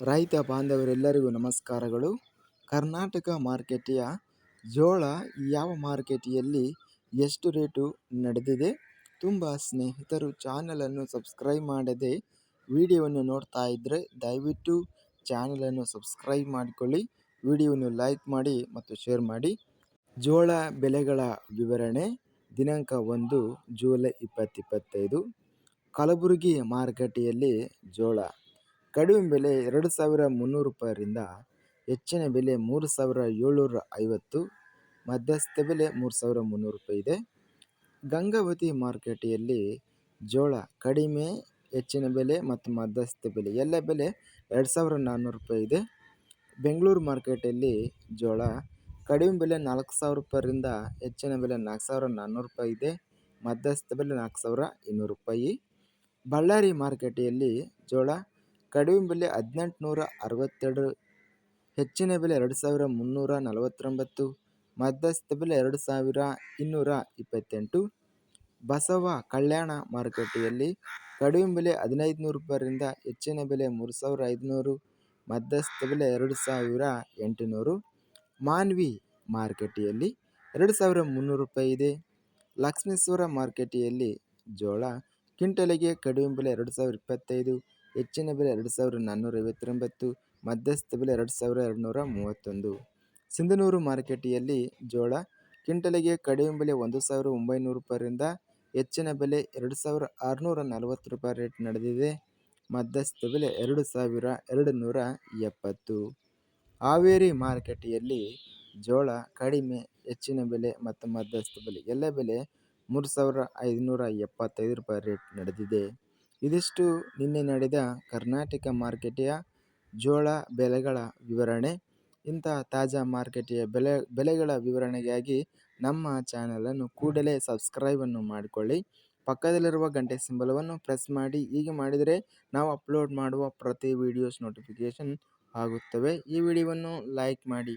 ರೈತ ಬಾಂಧವರೆಲ್ಲರಿಗೂ ನಮಸ್ಕಾರಗಳು. ಕರ್ನಾಟಕ ಮಾರ್ಕೆಟಿಯ ಜೋಳ ಯಾವ ಮಾರ್ಕೆಟಿಯಲ್ಲಿ ಎಷ್ಟು ರೇಟು ನಡೆದಿದೆ? ತುಂಬ ಸ್ನೇಹಿತರು ಚಾನಲನ್ನು ಸಬ್ಸ್ಕ್ರೈಬ್ ಮಾಡದೆ ವಿಡಿಯೋವನ್ನು ನೋಡ್ತಾ ಇದ್ದರೆ ದಯವಿಟ್ಟು ಚಾನಲನ್ನು ಸಬ್ಸ್ಕ್ರೈಬ್ ಮಾಡಿಕೊಳ್ಳಿ, ವಿಡಿಯೋವನ್ನು ಲೈಕ್ ಮಾಡಿ ಮತ್ತು ಶೇರ್ ಮಾಡಿ. ಜೋಳ ಬೆಲೆಗಳ ವಿವರಣೆ, ದಿನಾಂಕ ಒಂದು ಜೂಲೈ ಇಪ್ಪತ್ತಿಪ್ಪತ್ತೈದು ಕಲಬುರಗಿ ಮಾರುಕಟ್ಟೆಯಲ್ಲಿ ಜೋಳ ಕಡಿಮೆ ಬೆಲೆ ಎರಡು ಸಾವಿರ ಮುನ್ನೂರು ರೂಪಾಯಿರಿಂದ ಹೆಚ್ಚಿನ ಬೆಲೆ ಮೂರು ಸಾವಿರ ಏಳ್ನೂರ ಐವತ್ತು, ಮಧ್ಯಸ್ಥ ಬೆಲೆ ಮೂರು ಸಾವಿರ ಮುನ್ನೂರು ರೂಪಾಯಿ ಇದೆ. ಗಂಗಾವತಿ ಮಾರುಕಟ್ಟೆಯಲ್ಲಿ ಜೋಳ ಕಡಿಮೆ, ಹೆಚ್ಚಿನ ಬೆಲೆ ಮತ್ತು ಮಧ್ಯಸ್ಥ ಬೆಲೆ. ಎಲ್ಲ ಬೆಲೆ ಎರಡು ಸಾವಿರ ನಾನ್ನೂರು ರೂಪಾಯಿ ಇದೆ. ಬೆಂಗಳೂರು ಮಾರ್ಕೆಟಲ್ಲಿ ಜೋಳ ಕಡಿಮೆ ಬೆಲೆ ನಾಲ್ಕು ಸಾವಿರ ರೂಪಾಯಿರಿಂದ ಹೆಚ್ಚಿನ ಬೆಲೆ ನಾಲ್ಕು ಸಾವಿರ ನಾನ್ನೂರು ರೂಪಾಯಿ ಇದೆ. ಮಧ್ಯಸ್ಥ ಬೆಲೆ ನಾಲ್ಕು ಸಾವಿರ ಇನ್ನೂರು ರೂಪಾಯಿ. ಬಳ್ಳಾರಿ ಮಾರುಕಟ್ಟೆಯಲ್ಲಿ ಜೋಳ ಕಡಿಮೆ ಬೆಲೆ ಹದಿನೆಂಟುನೂರ ಅರವತ್ತೆರಡು ಹೆಚ್ಚಿನ ಬೆಲೆ ಎರಡು ಸಾವಿರ ಮುನ್ನೂರ ನಲವತ್ತೊಂಬತ್ತು ಮಧ್ಯಸ್ಥ ಬೆಲೆ ಎರಡು ಸಾವಿರ ಇನ್ನೂರ ಇಪ್ಪತ್ತೆಂಟು ಬಸವ ಕಲ್ಯಾಣ ಮಾರುಕಟ್ಟೆಯಲ್ಲಿ ಕಡಿಮೆ ಬೆಲೆ ಹದಿನೈದು ನೂರು ರೂಪಾಯಿಂದ ಹೆಚ್ಚಿನ ಬೆಲೆ ಮೂರು ಸಾವಿರ ಐದುನೂರು ಮಧ್ಯಸ್ಥ ಬೆಲೆ ಎರಡು ಸಾವಿರ ಎಂಟುನೂರು ಮಾನ್ವಿ ಮಾರುಕಟ್ಟೆಯಲ್ಲಿ ಎರಡು ಸಾವಿರ ಮುನ್ನೂರು ರೂಪಾಯಿ ಇದೆ ಲಕ್ಷ್ಮೇಶ್ವರ ಮಾರುಕಟ್ಟೆಯಲ್ಲಿ ಜೋಳ, ಕ್ವಿಂಟಲಿಗೆ ಕಡಿಮೆ ಬೆಲೆ ಎರಡು ಸಾವಿರ ಇಪ್ಪತ್ತೈದು ಹೆಚ್ಚಿನ ಬೆಲೆ ಎರಡು ಸಾವಿರ ನಾನ್ನೂರ ಐವತ್ತೊಂಬತ್ತು, ಮಧ್ಯಸ್ಥ ಬೆಲೆ ಎರಡು ಸಾವಿರ ಎರಡುನೂರ ಮೂವತ್ತೊಂದು. ಸಿಂಧನೂರು ಮಾರುಕಟ್ಟೆಯಲ್ಲಿ ಜೋಳ ಕ್ವಿಂಟಲಿಗೆ ಕಡಿಮೆ ಬೆಲೆ ಒಂದು ಸಾವಿರ ಒಂಬೈನೂರು ರೂಪಾಯಿಂದ ಹೆಚ್ಚಿನ ಬೆಲೆ ಎರಡು ಸಾವಿರ ಆರುನೂರ ನಲವತ್ತು ರೂಪಾಯಿ ರೇಟ್ ನಡೆದಿದೆ. ಮಧ್ಯಸ್ಥ ಬೆಲೆ ಎರಡು ಸಾವಿರ ಎರಡು ನೂರ ಎಪ್ಪತ್ತು. ಹಾವೇರಿ ಮಾರುಕಟ್ಟೆಯಲ್ಲಿ ಜೋಳ ಕಡಿಮೆ, ಹೆಚ್ಚಿನ ಬೆಲೆ ಮತ್ತು ಮಧ್ಯಸ್ಥ ಬೆಲೆ. ಎಲ್ಲ ಬೆಲೆ ಮೂರು ಸಾವಿರ ಐದುನೂರ ಎಪ್ಪತ್ತೈದು ರೂಪಾಯಿ ರೇಟ್ ನಡೆದಿದೆ. ಇದಿಷ್ಟು ನಿನ್ನೆ ನಡೆದ ಕರ್ನಾಟಕ ಮಾರ್ಕೆಟೆಯ ಜೋಳ ಬೆಲೆಗಳ ವಿವರಣೆ. ಇಂಥ ತಾಜಾ ಮಾರ್ಕೆಟೆಯ ಬೆಲೆ, ಬೆಲೆಗಳ ವಿವರಣೆಗಾಗಿ ನಮ್ಮ ಚಾನಲನ್ನು ಕೂಡಲೇ ಸಬ್ಸ್ಕ್ರೈಬನ್ನು ಮಾಡಿಕೊಳ್ಳಿ. ಪಕ್ಕದಲ್ಲಿರುವ ಗಂಟೆ ಸಿಂಬಲವನ್ನು ಪ್ರೆಸ್ ಮಾಡಿ. ಹೀಗೆ ಮಾಡಿದರೆ ನಾವು ಅಪ್ಲೋಡ್ ಮಾಡುವ ಪ್ರತಿ ವೀಡಿಯೋಸ್ ನೋಟಿಫಿಕೇಷನ್ ಆಗುತ್ತವೆ. ಈ ವಿಡಿಯೋವನ್ನು ಲೈಕ್ ಮಾಡಿ.